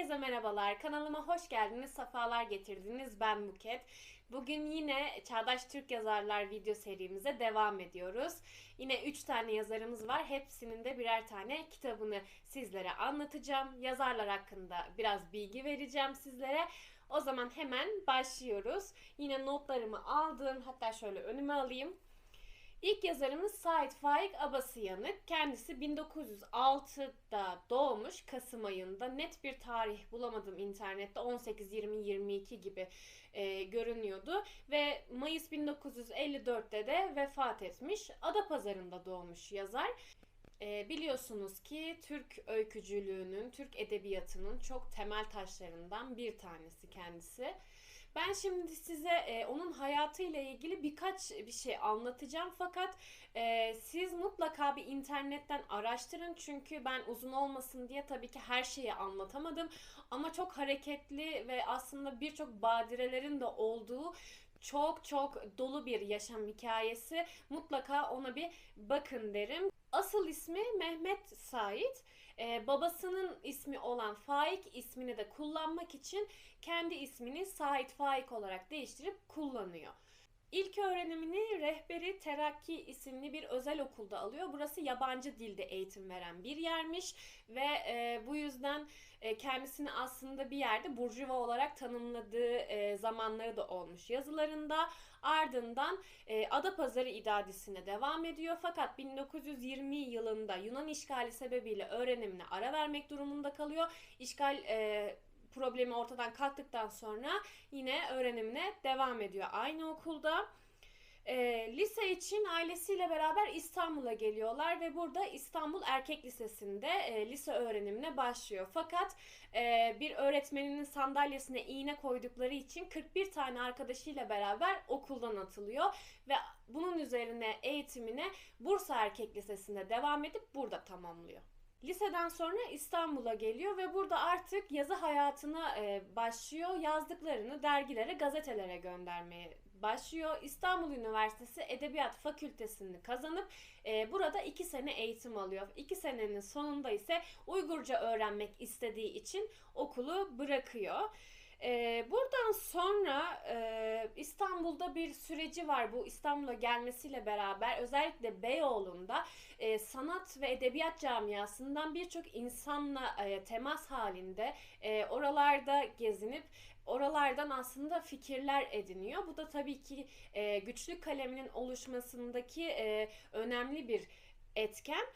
Herkese merhabalar. Kanalıma hoş geldiniz, sefalar getirdiniz. Ben Buket. Bugün yine Çağdaş Türk Yazarlar video serimize devam ediyoruz. Yine 3 tane yazarımız var. Hepsinin de birer tane kitabını sizlere anlatacağım. Yazarlar hakkında biraz bilgi vereceğim sizlere. O zaman hemen başlıyoruz. Yine notlarımı aldım. Hatta şöyle önüme alayım. İlk yazarımız Sait Faik Abasıyanık. Kendisi 1906'da doğmuş Kasım ayında. Net bir tarih bulamadım internette. 18, 20, 22 gibi e, görünüyordu. Ve Mayıs 1954'te de vefat etmiş. Adapazarı'nda doğmuş yazar. E, biliyorsunuz ki Türk öykücülüğünün, Türk edebiyatının çok temel taşlarından bir tanesi kendisi. Ben şimdi size e, onun hayatıyla ilgili birkaç bir şey anlatacağım fakat e, siz mutlaka bir internetten araştırın çünkü ben uzun olmasın diye tabii ki her şeyi anlatamadım ama çok hareketli ve aslında birçok badirelerin de olduğu çok çok dolu bir yaşam hikayesi. Mutlaka ona bir bakın derim. Asıl ismi Mehmet Sait. Ee, babasının ismi olan Faik ismini de kullanmak için kendi ismini Sait Faik olarak değiştirip kullanıyor. İlk öğrenimini Rehberi Terakki isimli bir özel okulda alıyor. Burası yabancı dilde eğitim veren bir yermiş ve e, bu yüzden e, kendisini aslında bir yerde burjuva olarak tanımladığı e, zamanları da olmuş yazılarında. Ardından e, Adapazarı idadisine devam ediyor fakat 1920 yılında Yunan işgali sebebiyle öğrenimine ara vermek durumunda kalıyor. İşgal e, problemi ortadan kalktıktan sonra yine öğrenimine devam ediyor aynı okulda. E, lise için ailesiyle beraber İstanbul'a geliyorlar ve burada İstanbul Erkek Lisesi'nde e, lise öğrenimine başlıyor. Fakat e, bir öğretmeninin sandalyesine iğne koydukları için 41 tane arkadaşıyla beraber okuldan atılıyor ve bunun üzerine eğitimine Bursa Erkek Lisesi'nde devam edip burada tamamlıyor. Liseden sonra İstanbul'a geliyor ve burada artık yazı hayatına e, başlıyor. Yazdıklarını dergilere, gazetelere göndermeye başlıyor. İstanbul Üniversitesi Edebiyat Fakültesini kazanıp e, burada iki sene eğitim alıyor. İki senenin sonunda ise Uygurca öğrenmek istediği için okulu bırakıyor. Ee, buradan sonra e, İstanbul'da bir süreci var. Bu İstanbul'a gelmesiyle beraber özellikle Beyoğlu'nda e, sanat ve edebiyat camiasından birçok insanla e, temas halinde e, oralarda gezinip oralardan aslında fikirler ediniyor. Bu da tabii ki e, güçlü kaleminin oluşmasındaki e, önemli bir etken.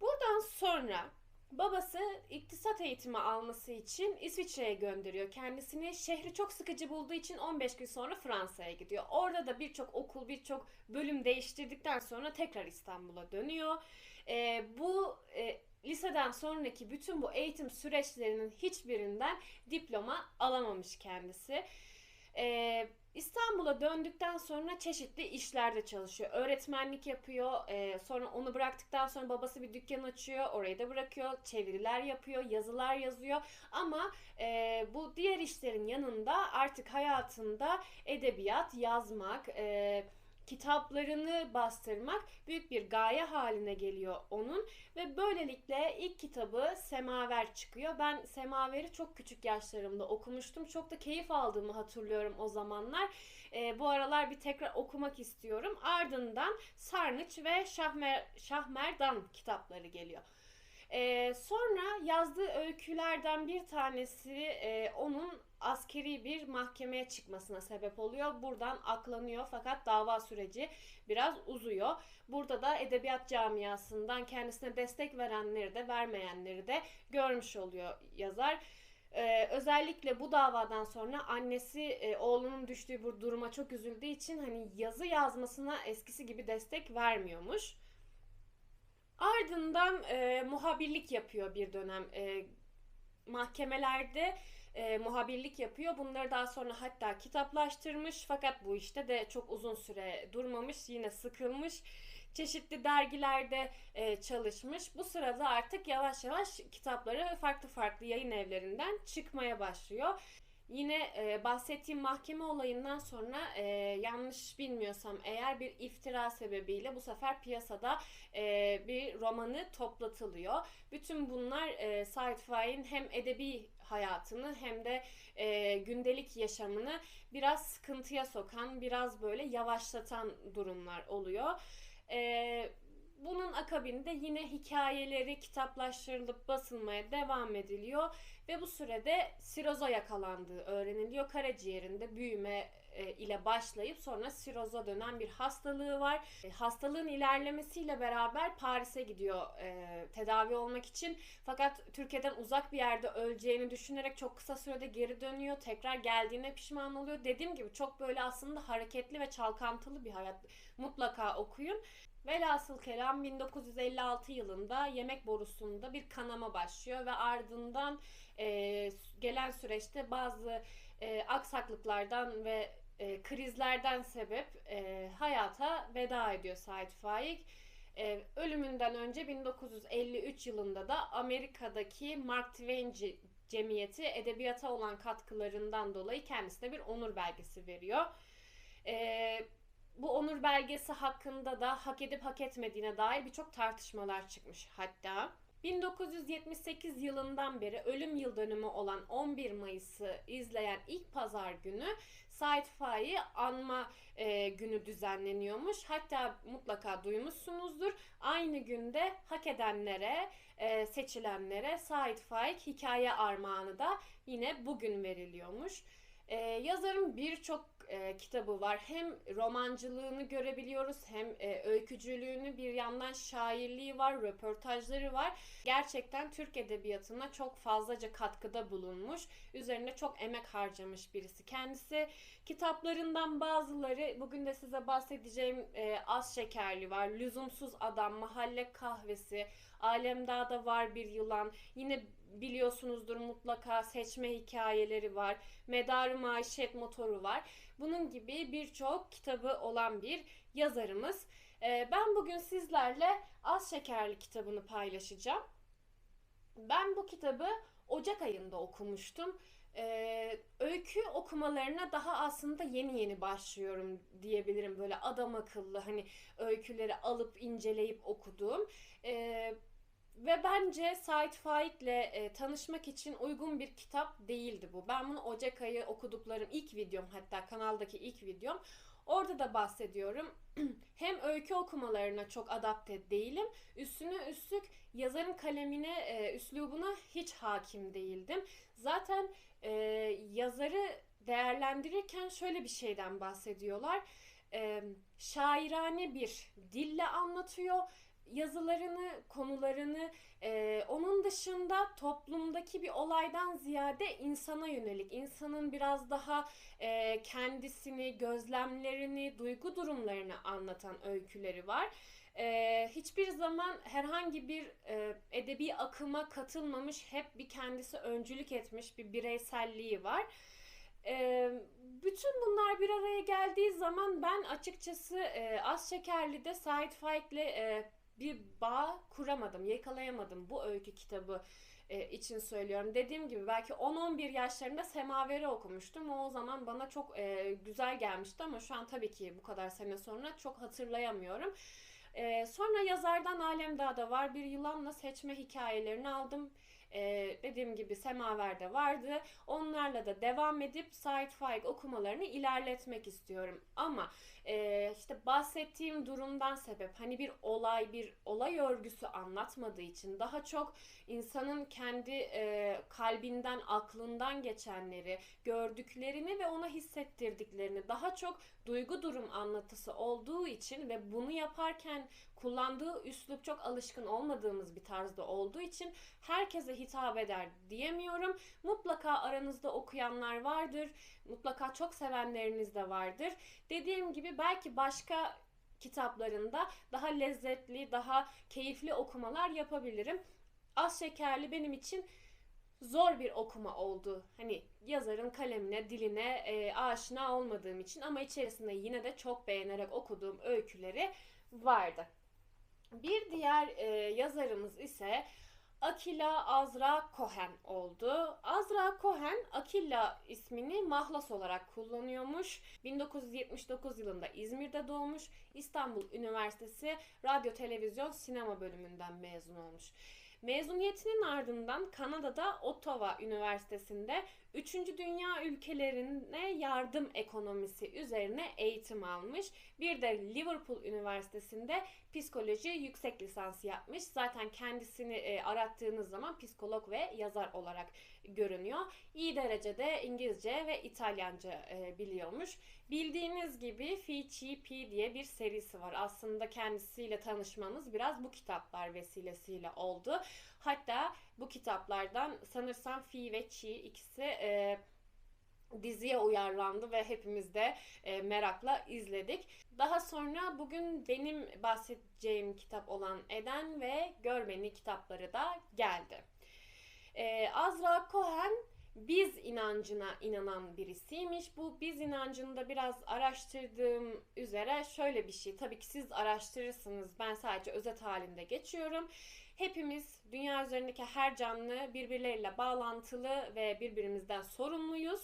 Buradan sonra Babası iktisat eğitimi alması için İsviçre'ye gönderiyor kendisini. Şehri çok sıkıcı bulduğu için 15 gün sonra Fransa'ya gidiyor. Orada da birçok okul, birçok bölüm değiştirdikten sonra tekrar İstanbul'a dönüyor. E, bu e, liseden sonraki bütün bu eğitim süreçlerinin hiçbirinden diploma alamamış kendisi. Eee İstanbul'a döndükten sonra çeşitli işlerde çalışıyor. Öğretmenlik yapıyor. E, sonra onu bıraktıktan sonra babası bir dükkan açıyor. Orayı da bırakıyor. Çeviriler yapıyor. Yazılar yazıyor. Ama e, bu diğer işlerin yanında artık hayatında edebiyat, yazmak, e, kitaplarını bastırmak büyük bir gaye haline geliyor onun ve böylelikle ilk kitabı Semaver çıkıyor. Ben Semaver'i çok küçük yaşlarımda okumuştum. Çok da keyif aldığımı hatırlıyorum o zamanlar. E, bu aralar bir tekrar okumak istiyorum. Ardından Sarnıç ve Şahmer, Şahmerdan kitapları geliyor. Ee, sonra yazdığı öykülerden bir tanesi e, onun askeri bir mahkemeye çıkmasına sebep oluyor. Buradan aklanıyor fakat dava süreci biraz uzuyor. Burada da edebiyat camiasından kendisine destek verenleri de vermeyenleri de görmüş oluyor yazar. Ee, özellikle bu davadan sonra annesi e, oğlunun düştüğü bu duruma çok üzüldüğü için hani yazı yazmasına eskisi gibi destek vermiyormuş. Ardından e, muhabirlik yapıyor bir dönem. E, mahkemelerde e, muhabirlik yapıyor. Bunları daha sonra hatta kitaplaştırmış fakat bu işte de çok uzun süre durmamış. Yine sıkılmış. Çeşitli dergilerde e, çalışmış. Bu sırada artık yavaş yavaş kitapları farklı farklı yayın evlerinden çıkmaya başlıyor. Yine e, bahsettiğim mahkeme olayından sonra e, yanlış bilmiyorsam eğer bir iftira sebebiyle bu sefer piyasada e, bir romanı toplatılıyor. Bütün bunlar e, Said Faik'in hem edebi hayatını hem de e, gündelik yaşamını biraz sıkıntıya sokan, biraz böyle yavaşlatan durumlar oluyor. E, bunun akabinde yine hikayeleri kitaplaştırılıp basılmaya devam ediliyor ve bu sürede siroza yakalandığı öğreniliyor. Karaciğerinde büyüme e, ile başlayıp sonra siroza dönen bir hastalığı var. E, hastalığın ilerlemesiyle beraber Paris'e gidiyor e, tedavi olmak için. Fakat Türkiye'den uzak bir yerde öleceğini düşünerek çok kısa sürede geri dönüyor. Tekrar geldiğine pişman oluyor. Dediğim gibi çok böyle aslında hareketli ve çalkantılı bir hayat. Mutlaka okuyun. Velhasıl kelam 1956 yılında yemek borusunda bir kanama başlıyor ve ardından e, gelen süreçte bazı e, aksaklıklardan ve e, krizlerden sebep e, hayata veda ediyor Said Faik. E, ölümünden önce 1953 yılında da Amerika'daki Mark Twain Cemiyeti edebiyata olan katkılarından dolayı kendisine bir onur belgesi veriyor. E, bu onur belgesi hakkında da hak edip hak etmediğine dair birçok tartışmalar çıkmış hatta. 1978 yılından beri ölüm yıl dönümü olan 11 Mayıs'ı izleyen ilk pazar günü Said Faik'i anma e, günü düzenleniyormuş. Hatta mutlaka duymuşsunuzdur. Aynı günde hak edenlere, e, seçilenlere Said Faik hikaye armağanı da yine bugün veriliyormuş. E, yazarın birçok e, kitabı var. Hem romancılığını görebiliyoruz hem e, öykücülüğünü bir yandan şairliği var, röportajları var. Gerçekten Türk edebiyatına çok fazlaca katkıda bulunmuş. Üzerine çok emek harcamış birisi kendisi. Kitaplarından bazıları bugün de size bahsedeceğim e, Az Şekerli var, Lüzumsuz Adam, Mahalle Kahvesi, Alemdağ'da var bir yılan. Yine biliyorsunuzdur mutlaka seçme hikayeleri var. Medarı Maişet Motoru var. Bunun gibi birçok kitabı olan bir yazarımız. Ee, ben bugün sizlerle Az Şekerli kitabını paylaşacağım. Ben bu kitabı Ocak ayında okumuştum. Ee, öykü okumalarına daha aslında yeni yeni başlıyorum diyebilirim. Böyle adam akıllı hani öyküleri alıp inceleyip okuduğum. Ee, ve bence Said Faik'le e, tanışmak için uygun bir kitap değildi bu. Ben bunu Ocak ayı okuduklarım ilk videom hatta kanaldaki ilk videom. Orada da bahsediyorum. Hem öykü okumalarına çok adapte değilim. Üstüne üstlük yazarın kalemine, e, üslubuna hiç hakim değildim. Zaten e, yazarı değerlendirirken şöyle bir şeyden bahsediyorlar. E, şairane bir dille anlatıyor yazılarını, konularını e, onun dışında toplumdaki bir olaydan ziyade insana yönelik, insanın biraz daha e, kendisini, gözlemlerini, duygu durumlarını anlatan öyküleri var. E, hiçbir zaman herhangi bir e, edebi akıma katılmamış, hep bir kendisi öncülük etmiş bir bireyselliği var. E, bütün bunlar bir araya geldiği zaman ben açıkçası e, Az Şekerli'de Said Faik'le e, bir bağ kuramadım, yakalayamadım bu öykü kitabı e, için söylüyorum. Dediğim gibi belki 10-11 yaşlarında Semaveri okumuştum. O, o zaman bana çok e, güzel gelmişti ama şu an tabii ki bu kadar sene sonra çok hatırlayamıyorum. E, sonra yazardan Alemdağ'da var bir yılanla seçme hikayelerini aldım. Ee, dediğim gibi Semaver'de vardı. Onlarla da devam edip Said Faik okumalarını ilerletmek istiyorum. Ama e, işte bahsettiğim durumdan sebep hani bir olay bir olay örgüsü anlatmadığı için daha çok insanın kendi e, kalbinden aklından geçenleri gördüklerini ve ona hissettirdiklerini daha çok duygu durum anlatısı olduğu için ve bunu yaparken kullandığı üslup çok alışkın olmadığımız bir tarzda olduğu için herkese hitap eder diyemiyorum. Mutlaka aranızda okuyanlar vardır. Mutlaka çok sevenleriniz de vardır. Dediğim belki başka kitaplarında daha lezzetli, daha keyifli okumalar yapabilirim. Az şekerli benim için zor bir okuma oldu. Hani yazarın kalemine, diline e, aşina olmadığım için ama içerisinde yine de çok beğenerek okuduğum öyküleri vardı. Bir diğer e, yazarımız ise Akila Azra Cohen oldu. Azra Cohen Akila ismini mahlas olarak kullanıyormuş. 1979 yılında İzmir'de doğmuş. İstanbul Üniversitesi Radyo Televizyon Sinema bölümünden mezun olmuş. Mezuniyetinin ardından Kanada'da Ottawa Üniversitesi'nde 3. Dünya ülkelerine yardım ekonomisi üzerine eğitim almış. Bir de Liverpool Üniversitesi'nde psikoloji yüksek lisans yapmış. Zaten kendisini e, arattığınız zaman psikolog ve yazar olarak görünüyor. İyi derecede İngilizce ve İtalyanca e, biliyormuş. Bildiğiniz gibi Fi Pi diye bir serisi var. Aslında kendisiyle tanışmamız biraz bu kitaplar vesilesiyle oldu. Hatta bu kitaplardan sanırsam Fi ve Chi ikisi e, diziye uyarlandı ve hepimiz de e, merakla izledik. Daha sonra bugün benim bahsedeceğim kitap olan Eden ve Görmeni kitapları da geldi. E, Azra Cohen biz inancına inanan birisiymiş. Bu biz inancında biraz araştırdığım üzere şöyle bir şey. Tabii ki siz araştırırsınız. Ben sadece özet halinde geçiyorum. Hepimiz dünya üzerindeki her canlı birbirleriyle bağlantılı ve birbirimizden sorumluyuz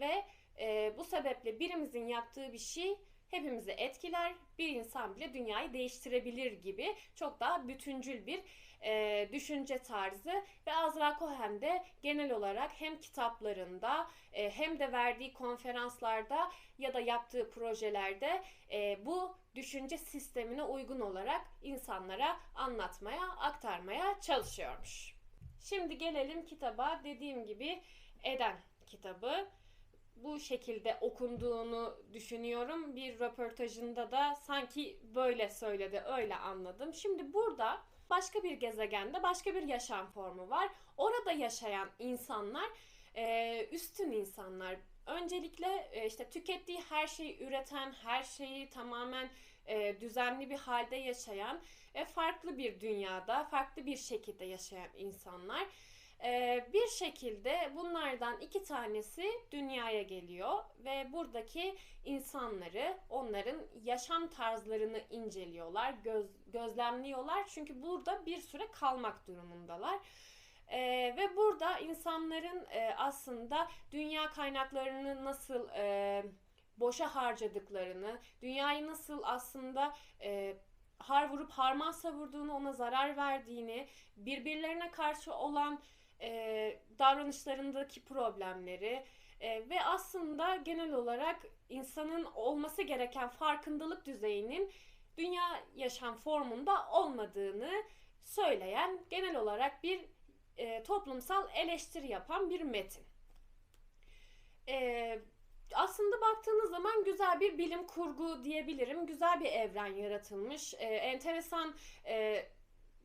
ve e, bu sebeple birimizin yaptığı bir şey hepimizi etkiler. Bir insan bile dünyayı değiştirebilir gibi çok daha bütüncül bir e, düşünce tarzı ve Azra Cohen de genel olarak hem kitaplarında e, hem de verdiği konferanslarda ya da yaptığı projelerde e, bu düşünce sistemine uygun olarak insanlara anlatmaya, aktarmaya çalışıyormuş. Şimdi gelelim kitaba. Dediğim gibi Eden kitabı bu şekilde okunduğunu düşünüyorum. Bir röportajında da sanki böyle söyledi, öyle anladım. Şimdi burada başka bir gezegende başka bir yaşam formu var. Orada yaşayan insanlar e, üstün insanlar. Öncelikle e, işte tükettiği her şeyi üreten, her şeyi tamamen e, düzenli bir halde yaşayan, e, farklı bir dünyada, farklı bir şekilde yaşayan insanlar. Ee, bir şekilde bunlardan iki tanesi dünyaya geliyor ve buradaki insanları, onların yaşam tarzlarını inceliyorlar, göz, gözlemliyorlar. Çünkü burada bir süre kalmak durumundalar. Ee, ve burada insanların e, aslında dünya kaynaklarını nasıl e, boşa harcadıklarını, dünyayı nasıl aslında e, har vurup harman savurduğunu, ona zarar verdiğini, birbirlerine karşı olan e, davranışlarındaki problemleri e, ve aslında genel olarak insanın olması gereken farkındalık düzeyinin dünya yaşam formunda olmadığını söyleyen genel olarak bir e, toplumsal eleştiri yapan bir metin. E, aslında baktığınız zaman güzel bir bilim kurgu diyebilirim. Güzel bir evren yaratılmış. E, enteresan e,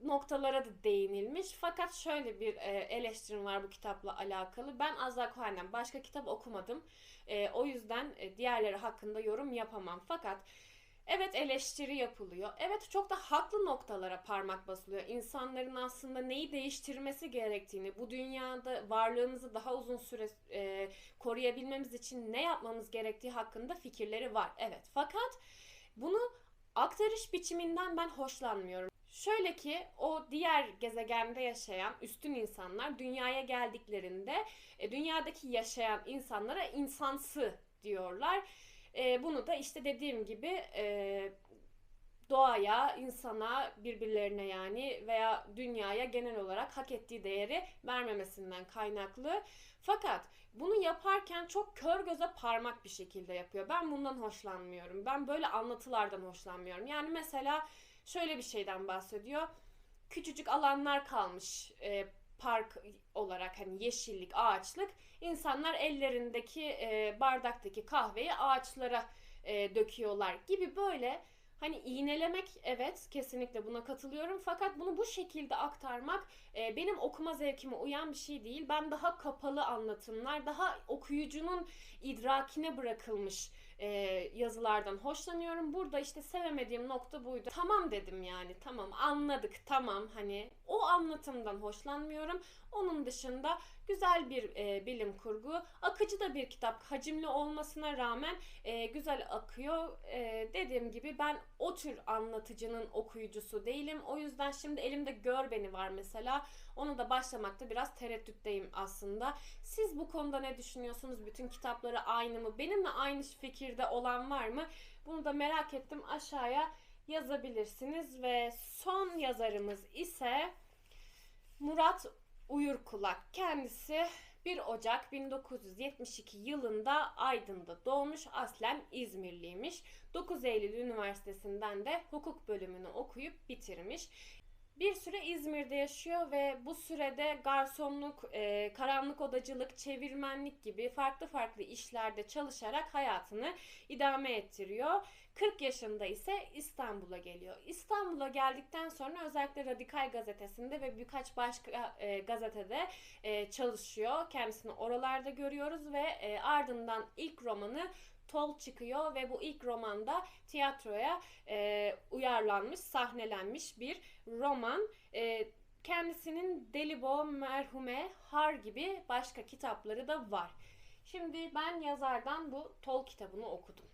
noktalara da değinilmiş. Fakat şöyle bir e, eleştirim var bu kitapla alakalı. Ben Azra Cohen'den başka kitap okumadım. E, o yüzden e, diğerleri hakkında yorum yapamam. Fakat evet eleştiri yapılıyor. Evet çok da haklı noktalara parmak basılıyor. İnsanların aslında neyi değiştirmesi gerektiğini, bu dünyada varlığımızı daha uzun süre e, koruyabilmemiz için ne yapmamız gerektiği hakkında fikirleri var. Evet fakat bunu aktarış biçiminden ben hoşlanmıyorum. Şöyle ki o diğer gezegende yaşayan üstün insanlar dünyaya geldiklerinde e, dünyadaki yaşayan insanlara insansı diyorlar. E, bunu da işte dediğim gibi e, doğaya, insana, birbirlerine yani veya dünyaya genel olarak hak ettiği değeri vermemesinden kaynaklı. Fakat bunu yaparken çok kör göze parmak bir şekilde yapıyor. Ben bundan hoşlanmıyorum. Ben böyle anlatılardan hoşlanmıyorum. Yani mesela şöyle bir şeyden bahsediyor. Küçücük alanlar kalmış e, park olarak hani yeşillik, ağaçlık. İnsanlar ellerindeki e, bardaktaki kahveyi ağaçlara e, döküyorlar gibi böyle hani iğnelemek evet kesinlikle buna katılıyorum fakat bunu bu şekilde aktarmak e, benim okuma zevkime uyan bir şey değil. Ben daha kapalı anlatımlar, daha okuyucunun idrakine bırakılmış e, yazılardan hoşlanıyorum. Burada işte sevemediğim nokta buydu. Tamam dedim yani tamam anladık tamam hani o anlatımdan hoşlanmıyorum. Onun dışında güzel bir e, bilim kurgu. Akıcı da bir kitap. Hacimli olmasına rağmen e, güzel akıyor. E, dediğim gibi ben o tür anlatıcının okuyucusu değilim. O yüzden şimdi elimde Gör Beni var mesela. Onu da başlamakta biraz tereddütteyim aslında. Siz bu konuda ne düşünüyorsunuz? Bütün kitapları aynı mı? Benimle aynı fikirde olan var mı? Bunu da merak ettim. Aşağıya yazabilirsiniz ve son yazarımız ise Murat Uyurkulak. Kendisi 1 Ocak 1972 yılında Aydın'da doğmuş. Aslen İzmirliymiş. 9 Eylül Üniversitesi'nden de hukuk bölümünü okuyup bitirmiş. Bir süre İzmir'de yaşıyor ve bu sürede garsonluk, e, karanlık odacılık, çevirmenlik gibi farklı farklı işlerde çalışarak hayatını idame ettiriyor. 40 yaşında ise İstanbul'a geliyor. İstanbul'a geldikten sonra özellikle Radikal Gazetesi'nde ve birkaç başka e, gazetede e, çalışıyor. Kendisini oralarda görüyoruz ve e, ardından ilk romanı Tol çıkıyor ve bu ilk romanda tiyatroya e, uyarlanmış, sahnelenmiş bir roman. E, kendisinin Delibo, Merhume, Har gibi başka kitapları da var. Şimdi ben yazardan bu Tol kitabını okudum.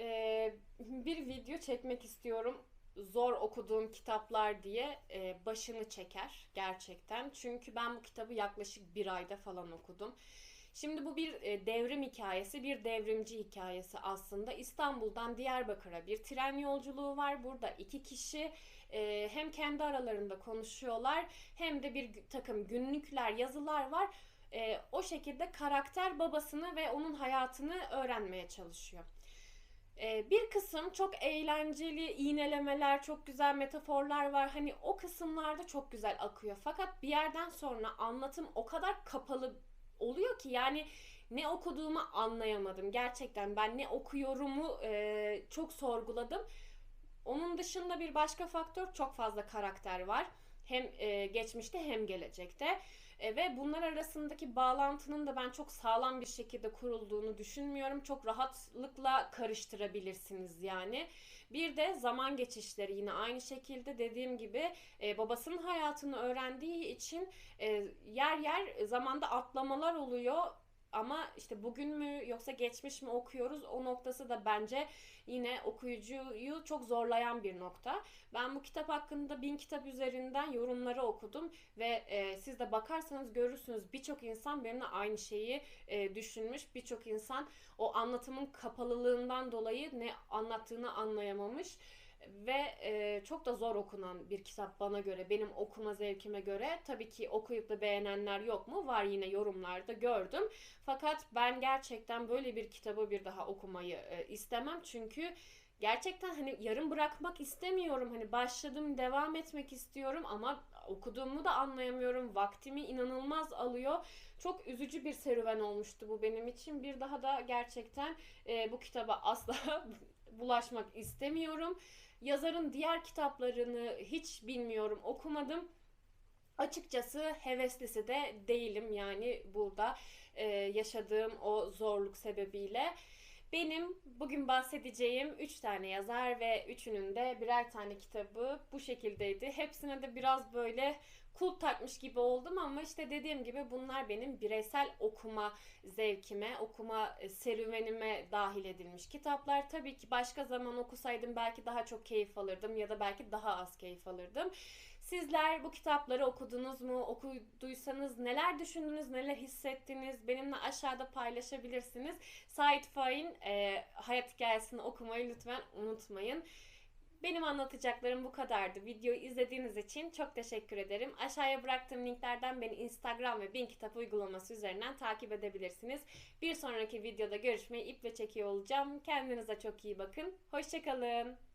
E, bir video çekmek istiyorum zor okuduğum kitaplar diye e, başını çeker gerçekten. Çünkü ben bu kitabı yaklaşık bir ayda falan okudum. Şimdi bu bir e, devrim hikayesi, bir devrimci hikayesi aslında. İstanbul'dan Diyarbakır'a bir tren yolculuğu var. Burada iki kişi e, hem kendi aralarında konuşuyorlar hem de bir takım günlükler, yazılar var. E, o şekilde karakter babasını ve onun hayatını öğrenmeye çalışıyor. Bir kısım çok eğlenceli iğnelemeler, çok güzel metaforlar var. Hani o kısımlarda çok güzel akıyor. Fakat bir yerden sonra anlatım o kadar kapalı oluyor ki yani ne okuduğumu anlayamadım. Gerçekten ben ne okuyorumu e, çok sorguladım. Onun dışında bir başka faktör çok fazla karakter var. Hem e, geçmişte hem gelecekte. E, ve bunlar arasındaki bağlantının da ben çok sağlam bir şekilde kurulduğunu düşünmüyorum. Çok rahatlıkla karıştırabilirsiniz yani. Bir de zaman geçişleri yine aynı şekilde dediğim gibi e, babasının hayatını öğrendiği için e, yer yer zamanda atlamalar oluyor ama işte bugün mü yoksa geçmiş mi okuyoruz o noktası da bence yine okuyucuyu çok zorlayan bir nokta. Ben bu kitap hakkında bin kitap üzerinden yorumları okudum ve e, siz de bakarsanız görürsünüz birçok insan benimle aynı şeyi e, düşünmüş. Birçok insan o anlatımın kapalılığından dolayı ne anlattığını anlayamamış ve e, çok da zor okunan bir kitap bana göre, benim okuma zevkime göre. Tabii ki okuyup da beğenenler yok mu? Var yine yorumlarda gördüm. Fakat ben gerçekten böyle bir kitabı bir daha okumayı e, istemem. Çünkü gerçekten hani yarım bırakmak istemiyorum. Hani başladım, devam etmek istiyorum ama okuduğumu da anlayamıyorum. Vaktimi inanılmaz alıyor. Çok üzücü bir serüven olmuştu bu benim için. Bir daha da gerçekten e, bu kitaba asla bulaşmak istemiyorum. Yazarın diğer kitaplarını hiç bilmiyorum, okumadım. Açıkçası heveslisi de değilim yani burada e, yaşadığım o zorluk sebebiyle. Benim bugün bahsedeceğim 3 tane yazar ve üçünün de birer tane kitabı bu şekildeydi. Hepsine de biraz böyle kulp takmış gibi oldum ama işte dediğim gibi bunlar benim bireysel okuma zevkime, okuma e, serüvenime dahil edilmiş kitaplar. Tabii ki başka zaman okusaydım belki daha çok keyif alırdım ya da belki daha az keyif alırdım. Sizler bu kitapları okudunuz mu? Okuduysanız neler düşündünüz, neler hissettiniz? Benimle aşağıda paylaşabilirsiniz. Sait Faik'in e, hayat hikayesini okumayı lütfen unutmayın. Benim anlatacaklarım bu kadardı. Videoyu izlediğiniz için çok teşekkür ederim. Aşağıya bıraktığım linklerden beni Instagram ve Bin Kitap uygulaması üzerinden takip edebilirsiniz. Bir sonraki videoda görüşmeyi iple çekiyor olacağım. Kendinize çok iyi bakın. Hoşçakalın.